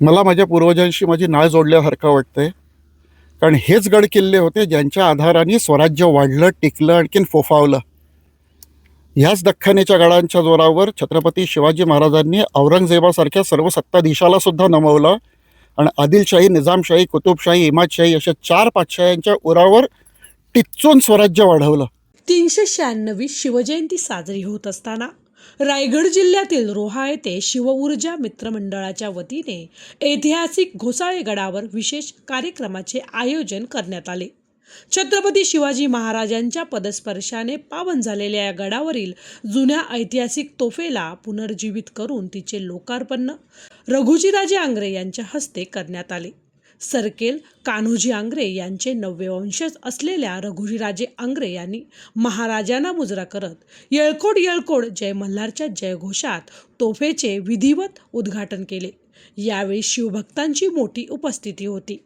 मला माझ्या पूर्वजांशी माझी नाळ जोडल्यासारखं वाटतंय. कारण हेच गड किल्ले होते ज्यांच्या आधाराने स्वराज्य वाढलं टिकलं आणखीन फोफावलं. ह्याच दख्खनेच्या गडांच्या जोरावर छत्रपती शिवाजी महाराजांनी औरंगजेबासारख्या सर्व सत्ताधीशाला सुद्धा नमवलं आणि आदिलशाही निजामशाही कुतुबशाही इमादशाही अशा चार पाचशाह्यांच्या उरावर टिच्चून स्वराज्य वाढवलं. तीनशे शहाण्णवी शिवजयंती साजरी होत असताना रायगड जिल्ह्यातील रोहा येथे शिवऊर्जा मित्रमंडळाच्या वतीने ऐतिहासिक घोसाळे गडावर विशेष कार्यक्रमाचे आयोजन करण्यात आले. छत्रपती शिवाजी महाराजांच्या पदस्पर्शाने पावन झालेल्या या गडावरील जुन्या ऐतिहासिक तोफेला पुनर्जीवित करून तिचे लोकार्पण रघुजीराजे आंग्रे यांच्या हस्ते करण्यात आले. सरकेल कान्होजी आंग्रे यांचे नववे वंशज असलेल्या रघुजीराजे आंग्रे यांनी महाराजांना मुजरा करत येळकोड येळकोड जय मल्हारच्या जयघोषात तोफेचे विधिवत उद्घाटन केले. यावेळी शिवभक्तांची मोठी उपस्थिती होती.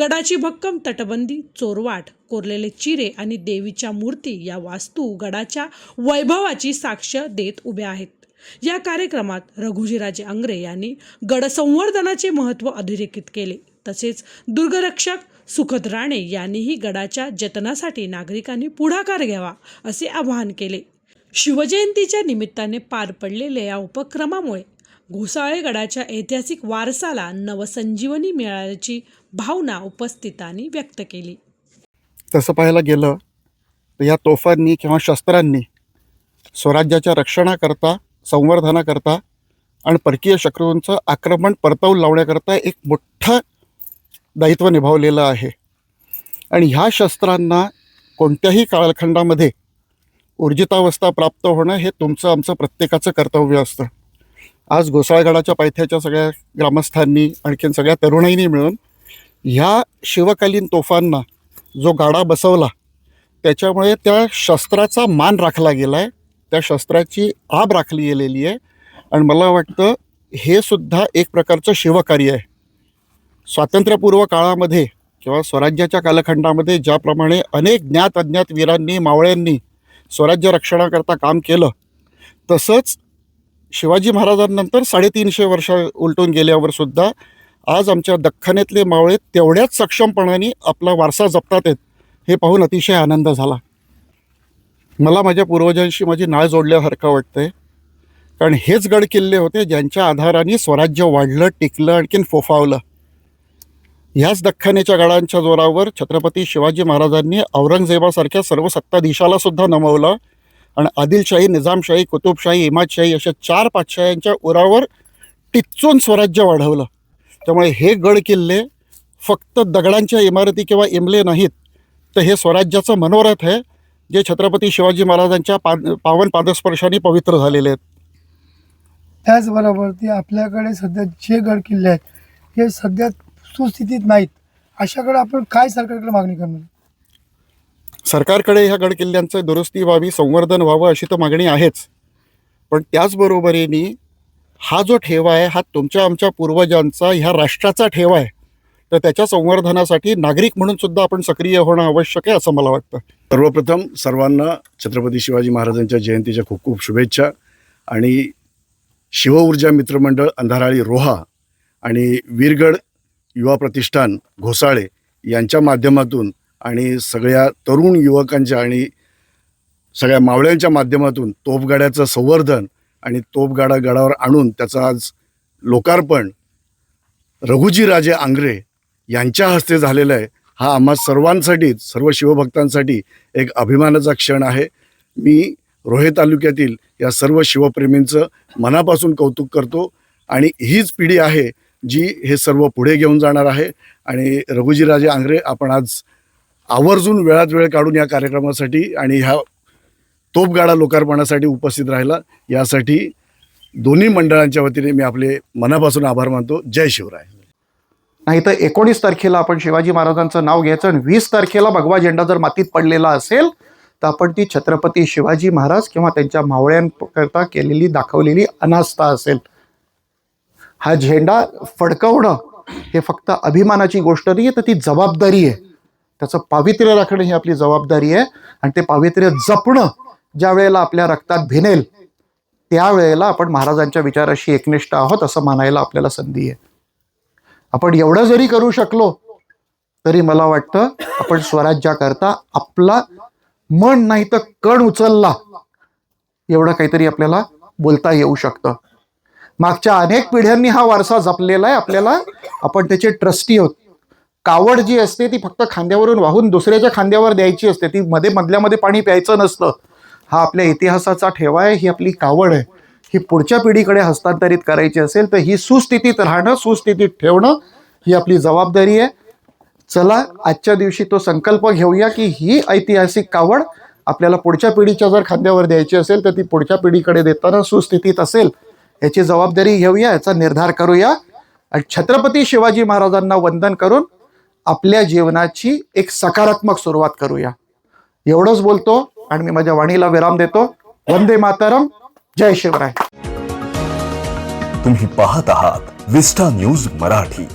गडाची भक्कम तटबंदी चोरवाट कोरलेले चिरे आणि देवीच्या मूर्ती या वास्तू गडाच्या वैभवाची साक्ष देत उभ्या आहेत. या कार्यक्रमात रघुजीराजे आंग्रे यांनी गडसंवर्धनाचे महत्त्व अधोरेखित केले. तसेच दुर्गरक्षक सुखद राणे यांनीही गडाच्या जतनासाठी नागरिकांनी पुढाकार घ्यावा असे आवाहन केले. शिवजयंतीच्या निमित्ताने पार पडलेल्या या उपक्रमामुळे घोसाळे गडाच्या ऐतिहासिक वारसाला नवसंजीवनी मिळाल्याची भावना उपस्थितांनी व्यक्त केली. तसं पाहायला गेलं तर या तोफांनी किंवा शस्त्रांनी स्वराज्याच्या रक्षणाकरता संवर्धनाकरता आणि परकीय शत्रूंचं आक्रमण परतवून लावण्याकरता एक मोठं दायित्व निभावलेलं आहे. आणि ह्या शस्त्रांना कोणत्याही कालखंडामध्ये ऊर्जितावस्था प्राप्त होणं हे तुमचं आमचं प्रत्येकाचं कर्तव्य असतं. आज घोसाळगडाच्या पायथ्याच्या सगळ्या ग्रामस्थांनी आणखीन सगळ्या तरुणाईनी मिळून ह्या शिवकालीन तोफांना जो गाडा बसवला त्याच्यामुळे त्या शस्त्राचा मान राखला गेला आहे त्या शस्त्राची आब राखली गेलेली आहे. आणि मला वाटतं हे सुद्धा एक प्रकारचं शिवकार्य आहे. स्वातंत्र्यपूर्व काळामध्ये किंवा स्वराज्याच्या कालखंडामध्ये ज्याप्रमाणे अनेक ज्ञात अज्ञात वीरांनी मावळ्यांनी स्वराज्य रक्षणाकरता काम केलं तसंच शिवाजी महाराजांनंतर साडेतीनशे वर्ष उलटून गेल्यावर सुद्धा आज आमच्या दख्खनेतले मावळे तेवढ्याच सक्षमपणाने आपला वारसा जपतात आहेत हे पाहून अतिशय आनंद झाला. मला माझ्या पूर्वजांशी माझी नाळ जोडल्यासारखं वाटतंय. कारण हेच गड किल्ले होते ज्यांच्या आधाराने स्वराज्य वाढलं टिकलं आणखीन फोफावलं. ह्याच दख्खनेच्या गडांच्या जोरावर छत्रपती शिवाजी महाराजांनी औरंगजेबासारख्या सर्व सत्ताधीशाला सुद्धा नमवलं. आणि आदिलशाही निजामशाही कुतुबशाही इमादशाही अशा चार पाचशाह्यांच्या उरावर टिच्चून स्वराज्य वाढवलं. त्यामुळे हे गड किल्ले फक्त दगडांच्या इमारती किंवा इमले नाहीत तर हे स्वराज्याचं मनोरथ आहे जे छत्रपती शिवाजी महाराजांच्या पा पावन पादस्पर्शाने पवित्र झालेले आहेत. त्याचबरोबर ते आपल्याकडे सध्या जे गड किल्ले आहेत हे सध्या सुस्थितीत नाहीत. अशाकडे आपण काय सरकारकडे मागणी करणार? सरकारकडे ह्या गडकिल्ल्यांचं दुरुस्ती व्हावी संवर्धन व्हावं अशी तर मागणी आहेच. पण त्याचबरोबरीने हा जो ठेवा आहे हा तुमच्या आमच्या पूर्वजांचा ह्या राष्ट्राचा ठेवा आहे. तर त्याच्या संवर्धनासाठी नागरिक म्हणून सुद्धा आपण सक्रिय होणं आवश्यक आहे असं मला वाटतं. सर्वप्रथम सर्वांना छत्रपती शिवाजी महाराजांच्या जयंतीच्या खूप खूप शुभेच्छा. आणि शिवऊर्जा मित्रमंडळ अंधाराळी रोहा आणि वीरगड युवा प्रतिष्ठान घोसाळे यांच्या माध्यमातून आणि सगळ्या तरुण युवकांच्या आणि सगळ्या मावळ्यांच्या माध्यमातून तोफगाड्याचं संवर्धन आणि तोफगाडा गडावर आणून त्याचं आज लोकार्पण रघुजीराजे आंग्रे यांच्या हस्ते झालेलं आहे. हा आम्हा सर्वांसाठीच सर्व शिवभक्तांसाठी एक अभिमानाचा क्षण आहे. मी रोहे तालुक्यातील या सर्व शिवप्रेमींचं मनापासून कौतुक करतो आणि हीच पिढी आहे जी हे सर्व पुढे घेऊन जाणार आहे. आणि रघुजीराजे आंग्रे आपण आज आवर्जून वेळात वेळ काढून या कार्यक्रमासाठी आणि ह्या तोपगाडा लोकार्पणासाठी उपस्थित राहिला. यासाठी दोन्ही मंडळांच्या वतीने मी आपले मनापासून आभार मानतो. जय शिवराय. नाही तर एकोणीस तारखेला आपण शिवाजी महाराजांचं नाव घ्यायचं आणि वीस तारखेला भगवा झेंडा जर मातीत पडलेला असेल तर आपण ती छत्रपती शिवाजी महाराज किंवा त्यांच्या मावळ्यांकरता केलेली दाखवलेली अनास्था असेल. हा झेंडा फडकवणं हे फक्त अभिमानाची गोष्ट नाही आहे तर ती जबाबदारी आहे. त्याचं पावित्र्य राखणं ही आपली जबाबदारी आहे. आणि ते पावित्र्य जपणं ज्या वेळेला आपल्या रक्तात भिनेल त्यावेळेला आपण महाराजांच्या विचाराशी एकनिष्ठ आहोत असं म्हणायला आपल्याला संधी आहे. आपण एवढं जरी करू शकलो तरी मला वाटतं आपण स्वराज्याकरता आपला मन नाही तर कण उचलला एवढं काहीतरी आपल्याला बोलता येऊ शकतं. मागच्या अनेक पिढ्यांनी हा वारसा जपलेला आहे. आपल्याला आपण त्याचे ट्रस्टी आहोत. कावड जी असते ती फक्त खांद्यावरून वाहून दुसऱ्याच्या खांद्यावर द्यायची असते. ती मध्ये मधल्यामध्ये पाणी प्यायचं नसतं. हा आपल्या इतिहासाचा ठेवा आहे. ही आपली कावड आहे. ही पुढच्या पिढीकडे हस्तांतरित करायची असेल तर ही सुस्थितीत राहणं सुस्थितीत ठेवणं ही आपली जबाबदारी आहे. चला आजच्या दिवशी तो संकल्प घेऊया की ही ऐतिहासिक कावड आपल्याला पुढच्या पिढीच्या जर खांद्यावर द्यायची असेल तर ती पुढच्या पिढीकडे देताना सुस्थितीत असेल. याची जबाबदारी घेऊया याचा निर्धार करूया. आणि छत्रपती शिवाजी महाराजांना वंदन करून आपल्या जीवनाची एक सकारात्मक सुरुवात करूया. एवढंच बोलतो आणि मी माझ्या वाणीला विराम देतो. वंदे मातरम. जय शिवराय. तुम्ही पाहत आहात विस्टा न्यूज मराठी.